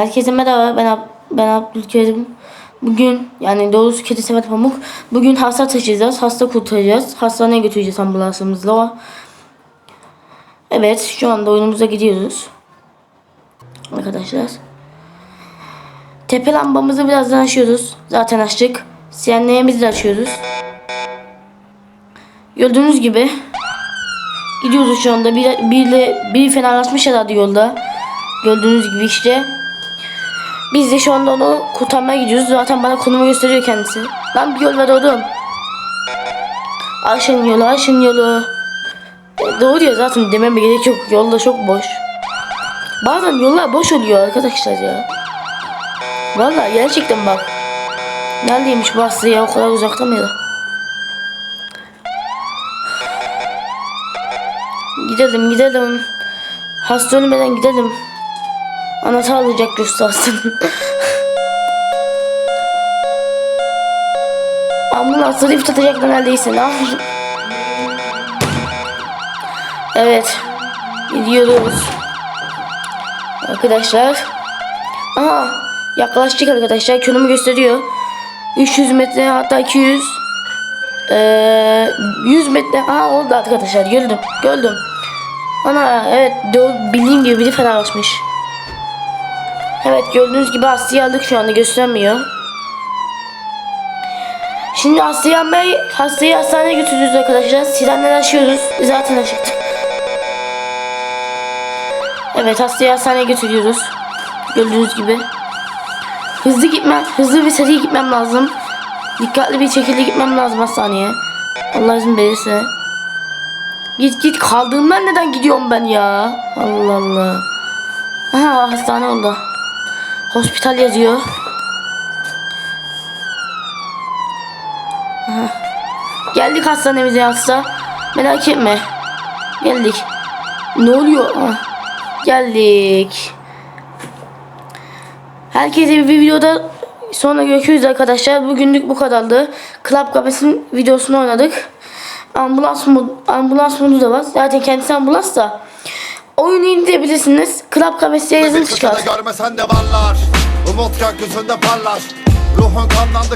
Herkese merhaba ben Ab ben Abdülkerim. Bugün yani doğrusu kedi sever pamuk. Bugün hasta taşıyacağız. Hasta kurtaracağız. Hastaneye götüreceğiz ambulansımızla. Evet şu anda oyunumuza gidiyoruz. Arkadaşlar. Tepe lambamızı birazdan açıyoruz. Zaten açtık. Siyenlerimizi de açıyoruz. Gördüğünüz gibi gidiyoruz şu anda. Bir, bir, bir fenalaşmış herhalde yolda. Gördüğünüz gibi işte. Biz de şu anda onu kurtarmaya gidiyoruz. Zaten bana konumu gösteriyor kendisi. Lan bir yol ver oğlum. Yolu, aşın yolu. E, doğru ya zaten dememe gerek yok. Yolda çok boş. Bazen yollar boş oluyor arkadaşlar ya. Vallahi gerçekten bak. Neredeymiş bu hasta ya o kadar uzakta mıydı? Gidelim gidelim. Hasta ölmeden gidelim. Anahtar alacak Yusuf hastanın. Ambulansları ip tutacaklar neredeyse ne? Evet. Gidiyoruz. Arkadaşlar. Aha. Yaklaştık arkadaşlar. Konumu gösteriyor. 300 metre hatta 200. Ee, 100 metre. Aha oldu arkadaşlar. Gördüm. Gördüm. Ana evet bildiğim gibi biri fenalaşmış. Evet gördüğünüz gibi hastayı aldık şu anda göstermiyor. Şimdi hastayı almaya, hastayı hastaneye götürüyoruz arkadaşlar. Sirenleri açıyoruz. Zaten açıktı. Evet hastayı hastaneye götürüyoruz. Gördüğünüz gibi. Hızlı gitmem, hızlı ve seri gitmem lazım. Dikkatli bir şekilde gitmem lazım hastaneye. Allah izin verirse. Git git kaldığımdan neden gidiyorum ben ya? Allah Allah. Aha hastane oldu. Hospital yazıyor. Aha. Geldik hastanemize hasta. Merak etme. Geldik. Ne oluyor? Ha. Geldik. Herkese bir videoda sonra görüşürüz arkadaşlar. Bugünlük bu kadardı. Club Kafes'in videosunu oynadık. Ambulans mod, ambulans modu da var. Zaten kendisi ambulans da. Oyunu indirebilirsiniz. Club Kafes'e yazın çıkar. görmesen de varlar Umut gökyüzünde parlar Ruhun kanlandı